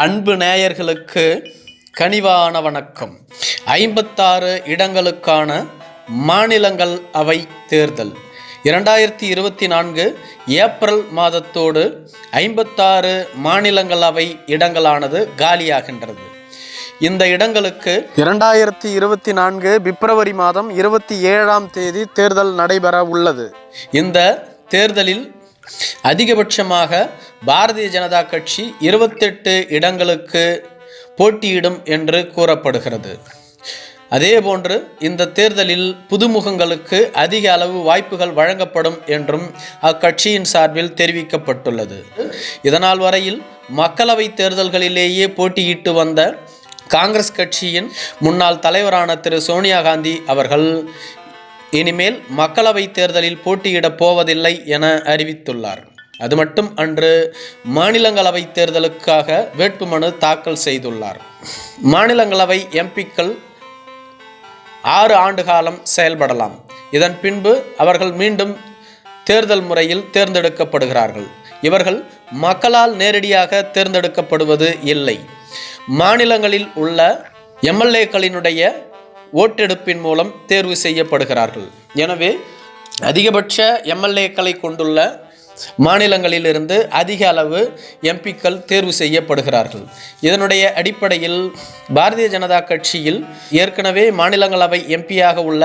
அன்பு நேயர்களுக்கு கனிவான வணக்கம். ஐம்பத்தாறு இடங்களுக்கான மாநிலங்கள் அவை தேர்தல். இரண்டாயிரத்தி இருபத்தி நான்கு ஏப்ரல் மாதத்தோடு ஐம்பத்தாறு மாநிலங்களவை இடங்களானது காலியாகின்றது. இந்த இடங்களுக்கு இரண்டாயிரத்தி இருபத்தி நான்கு பிப்ரவரி மாதம் இருபத்தி ஏழாம் தேதி தேர்தல் நடைபெற உள்ளது. இந்த தேர்தலில் அதிகபட்சமாக பாரதிய ஜனதா கட்சி இருபத்தெட்டு இடங்களுக்கு போட்டியிடும் என்று கூறப்படுகிறது. அதேபோன்று இந்த தேர்தலில் புதுமுகங்களுக்கு அதிக அளவு வாய்ப்புகள் வழங்கப்படும் என்றும் அக்கட்சியின் சார்பில் தெரிவிக்கப்பட்டுள்ளது. இதனால் வரையில் மக்களவைத் தேர்தல்களிலேயே போட்டியிட்டு வந்த காங்கிரஸ் கட்சியின் முன்னாள் தலைவரான திரு. சோனியா காந்தி அவர்கள் இனிமேல் மக்களவைத் தேர்தலில் போட்டியிடப் போவதில்லை என அறிவித்துள்ளார். அது மட்டும் அன்று மாநிலங்களவை தேர்தலுக்காக வேட்புமனு தாக்கல் செய்துள்ளார். மாநிலங்களவை எம்பிக்கள் ஆறு ஆண்டு காலம் செயல்படலாம். இதன் பின்பு அவர்கள் மீண்டும் தேர்தல் முறையில் தேர்ந்தெடுக்கப்படுகிறார்கள். இவர்கள் மக்களால் நேரடியாக தேர்ந்தெடுக்கப்படுவது இல்லை. மாநிலங்களில் உள்ள எம்எல்ஏக்களினுடைய ஓட்டெடுப்பின் மூலம் தேர்வு செய்யப்படுகிறார்கள். எனவே அதிகபட்ச எம்எல்ஏக்களை கொண்டுள்ள மாநிலங்களிலிருந்து அதிக அளவு எம்பிக்கள் தேர்வு செய்யப்படுகிறார்கள். இதனுடைய அடிப்படையில் பாரதிய ஜனதா கட்சியில் ஏற்கனவே மாநிலங்களவை எம்பியாக உள்ள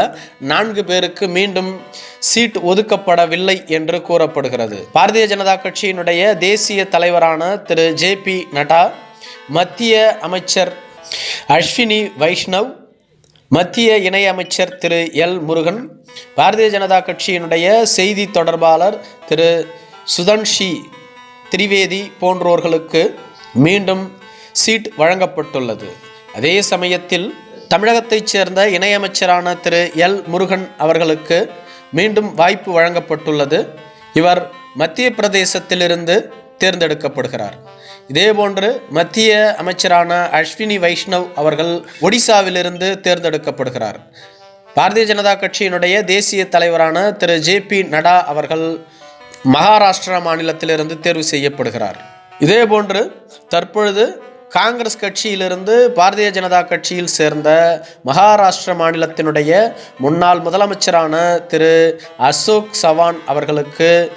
நான்கு பேருக்கு மீண்டும் சீட் ஒதுக்கப்படவில்லை என்று கூறப்படுகிறது. பாரதிய ஜனதா கட்சியினுடைய தேசிய தலைவரான திரு ஜே பி நட்டா மத்திய அமைச்சர் அஸ்வினி வைஷ்ணவ் மத்திய இணையமைச்சர் திரு எல் முருகன் பாரதிய ஜனதா கட்சியினுடைய செய்தி தொடர்பாளர் திரு சுதன்ஷி திரிவேதி போன்றோர்களுக்கு மீண்டும் சீட் வழங்கப்பட்டுள்ளது. அதே சமயத்தில் தமிழகத்தைச் சேர்ந்த இணையமைச்சரான திரு எல் முருகன் அவர்களுக்கு மீண்டும் வாய்ப்பு வழங்கப்பட்டுள்ளது. இவர் மத்திய பிரதேசத்திலிருந்து தேர்ந்தெடுக்கப்படுகிறார். இதேபோன்று மத்திய அமைச்சரான அஸ்வினி வைஷ்ணவ் அவர்கள் ஒடிசாவிலிருந்து தேர்ந்தெடுக்கப்படுகிறார். பாரதிய ஜனதா கட்சியினுடைய தேசிய தலைவரான திரு. ஜே. பி. நடா அவர்கள் மகாராஷ்டிரா மாநிலத்திலிருந்து தேர்வு செய்யப்படுகிறார். இதேபோன்று தற்பொழுது காங்கிரஸ் கட்சியிலிருந்து பாரதிய ஜனதா கட்சியில் சேர்ந்த மகாராஷ்டிர மாநிலத்தினுடைய முன்னாள் முதலமைச்சரான திரு. அசோக் சவான் அவர்களுக்கு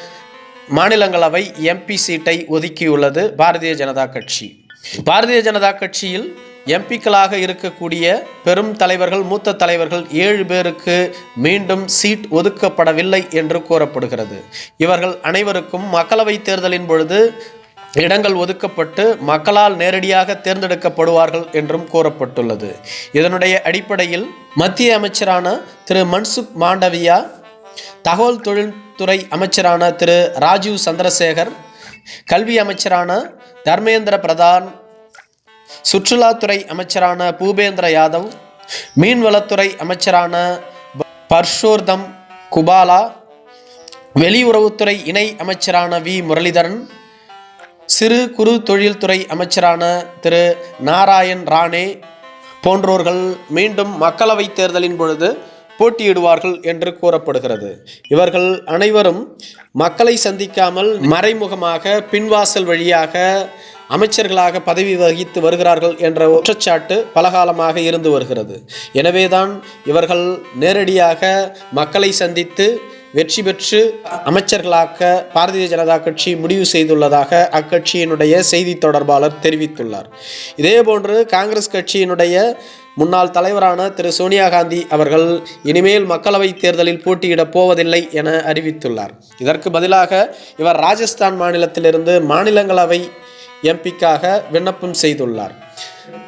மாநிலங்களவை எம்பி சீட்டை ஒதுக்கியுள்ளது பாரதிய ஜனதா கட்சி. பாரதிய ஜனதா கட்சியில் எம்பிக்களாக இருக்கக்கூடிய பெரும் தலைவர்கள் மூத்த தலைவர்கள் ஏழு பேருக்கு மீண்டும் சீட் ஒதுக்கப்படவில்லை என்று கூறப்படுகிறது. இவர்கள் அனைவருக்கும் மக்களவைத் தேர்தலின் பொழுது இடங்கள் ஒதுக்கப்பட்டு மக்களால் நேரடியாக தேர்ந்தெடுக்கப்படுவார்கள் என்றும் கூறப்பட்டுள்ளது. இதனுடைய அடிப்படையில் மத்திய அமைச்சரான திரு மன்சுக் மாண்டவியா தகவல் தொழில்துறை அமைச்சரான திரு ராஜீவ் சந்திரசேகர் கல்வி அமைச்சரான தர்மேந்திர பிரதான் சுற்றுலாத்துறை அமைச்சரான பூபேந்திர யாதவ் மீன்வளத்துறை அமைச்சரான ப- பர்ஷோர்தம் குபாலா வெளியுறவுத்துறை இணை அமைச்சரான வி. முரளிதரன் சிறு குறு தொழில்துறை அமைச்சரான திரு. நாராயண் ராணே போன்றோர்கள் மீண்டும் மக்களவைத் தேர்தலின் பொழுது போட்டியிடுவார்கள் என்று கூறப்படுகிறது. இவர்கள் அனைவரும் மக்களை சந்திக்காமல் மறைமுகமாக பின்வாசல் வழியாக அமைச்சர்களாக பதவி வகித்து வருகிறார்கள் என்ற குற்றச்சாட்டு பலகாலமாக இருந்து வருகிறது. எனவேதான் இவர்கள் நேரடியாக மக்களை சந்தித்து வெற்றி பெற்று அமைச்சர்களாக்க பாரதிய ஜனதா கட்சி முடிவு செய்துள்ளதாக அக்கட்சியினுடைய செய்தி தொடர்பாளர் தெரிவித்துள்ளார். இதேபோன்று காங்கிரஸ் கட்சியினுடைய முன்னாள் தலைவரான திரு சோனியா காந்தி அவர்கள் இனிமேல் மக்களவைத் தேர்தலில் போட்டியிடப் போவதில்லை என அறிவித்துள்ளார். இதற்கு பதிலாக இவர் ராஜஸ்தான் மாநிலத்திலிருந்து மாநிலங்களவை எம்பிக்காக விண்ணப்பம் செய்துள்ளார்.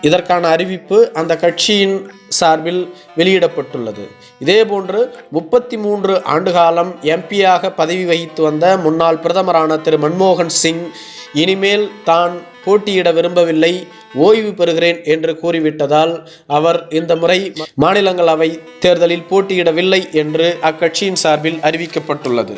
இதற்கான அறிவிப்பு அந்த கட்சியின் சார்பில் வெளியிடப்பட்டுள்ளது. இதேபோன்று முப்பத்தி மூன்று ஆண்டுகாலம் எம்பியாக பதவி வகித்து வந்த முன்னாள் பிரதமரான திரு மன்மோகன் சிங் இனிமேல் தான் போட்டியிட விரும்பவில்லை ஓய்வு பெறுகிறேன் என்று கூறிவிட்டதால் அவர் இந்த முறை மாநிலங்களவை தேர்தலில் போட்டியிடவில்லை என்று அக்கட்சியின் சார்பில் அறிவிக்கப்பட்டுள்ளது.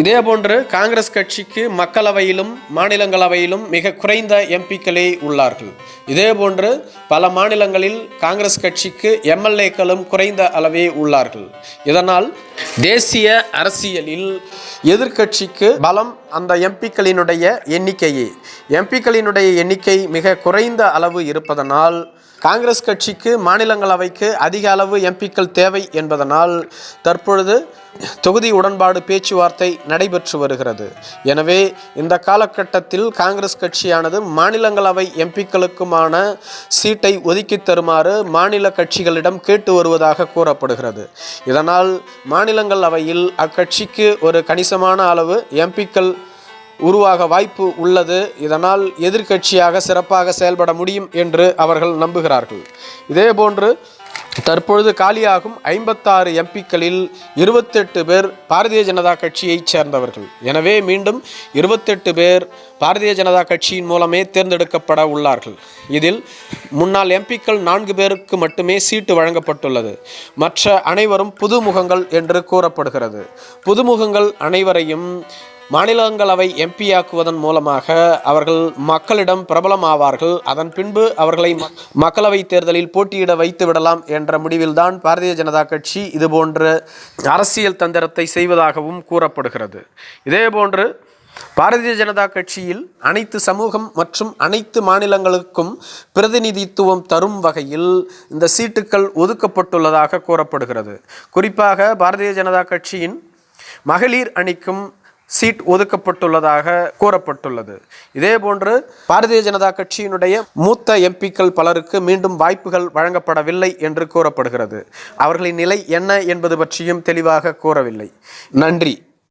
இதே போன்று காங்கிரஸ் கட்சிக்கு மக்களவையிலும் மாநிலங்களவையிலும் மிக குறைந்த எம்பிக்களே உள்ளார்கள். இதே போன்று பல மாநிலங்களில் காங்கிரஸ் கட்சிக்கு எம்எல்ஏக்களும் குறைந்த அளவே உள்ளார்கள். இதனால் தேசிய அரசியலில் எதிர்க்கட்சிக்கு பலம் அந்த எம்பிக்களினுடைய எண்ணிக்கையே. எம்பிக்களினுடைய எண்ணிக்கை மிக குறைந்த அளவு இருப்பதனால் காங்கிரஸ் கட்சிக்கு மாநிலங்களவைக்கு அதிக அளவு எம்பிக்கள் தேவை என்பதனால் தற்பொழுது தொகுதி உடன்பாடு பேச்சுவார்த்தை நடைபெற்று வருகிறது. எனவே இந்த காலகட்டத்தில் காங்கிரஸ் கட்சியானது மாநிலங்களவை எம்பிக்களுக்குமான சீட்டை ஒதுக்கி தருமாறு மாநில கட்சிகளிடம் கேட்டு வருவதாக கூறப்படுகிறது. இதனால் மாநிலங்களவையில் அக்கட்சிக்கு ஒரு கணிசமான அளவு எம்பிக்கள் உருவாக வாய்ப்பு உள்ளது. இதனால் எதிர்க்கட்சியாக சிறப்பாக செயல்பட முடியும் என்று அவர்கள் நம்புகிறார்கள். இதேபோன்று தற்பொழுது காலியாகும் ஐம்பத்தாறு எம்பிக்களில் இருபத்தெட்டு பேர் பாரதிய ஜனதா கட்சியைச் சேர்ந்தவர்கள். எனவே மீண்டும் இருபத்தெட்டு பேர் பாரதிய ஜனதா கட்சியின் மூலமே தேர்ந்தெடுக்கப்பட உள்ளார்கள். இதில் முன்னாள் எம்பிக்கள் நான்கு பேருக்கு மட்டுமே சீட்டு வழங்கப்பட்டுள்ளது. மற்ற அனைவரும் புதுமுகங்கள் என்று கூறப்படுகிறது. புதுமுகங்கள் அனைவரையும் மாநிலங்களவை எம்பியாக்குவதன் மூலமாக அவர்கள் மக்களிடம் பிரபலமாவார்கள். அதன் பின்பு அவர்களை மக்களவை தேர்தலில் போட்டியிட வைத்து விடலாம் என்ற முடிவில்தான் பாரதிய ஜனதா கட்சி இதுபோன்ற அரசியல் தந்திரத்தை செய்வதாகவும் கூறப்படுகிறது. இதேபோன்று பாரதிய ஜனதா கட்சியில் அனைத்து சமூகம் மற்றும் அனைத்து மாநிலங்களுக்கும் பிரதிநிதித்துவம் தரும் வகையில் இந்த சீட்டுக்கள் ஒதுக்கப்பட்டுள்ளதாக கூறப்படுகிறது. குறிப்பாக பாரதிய ஜனதா கட்சியின் மகளிர் அணிக்கும் சீட் ஒதுக்கப்பட்டுள்ளதாக கூறப்பட்டுள்ளது. இதேபோன்று பாரதிய ஜனதா கட்சியினுடைய மூத்த எம்பிக்கள் பலருக்கு மீண்டும் வாய்ப்புகள் வழங்கப்படவில்லை என்று கூறப்படுகிறது. அவர்களின் நிலை என்ன என்பது பற்றியும் தெளிவாக கூறவில்லை. நன்றி.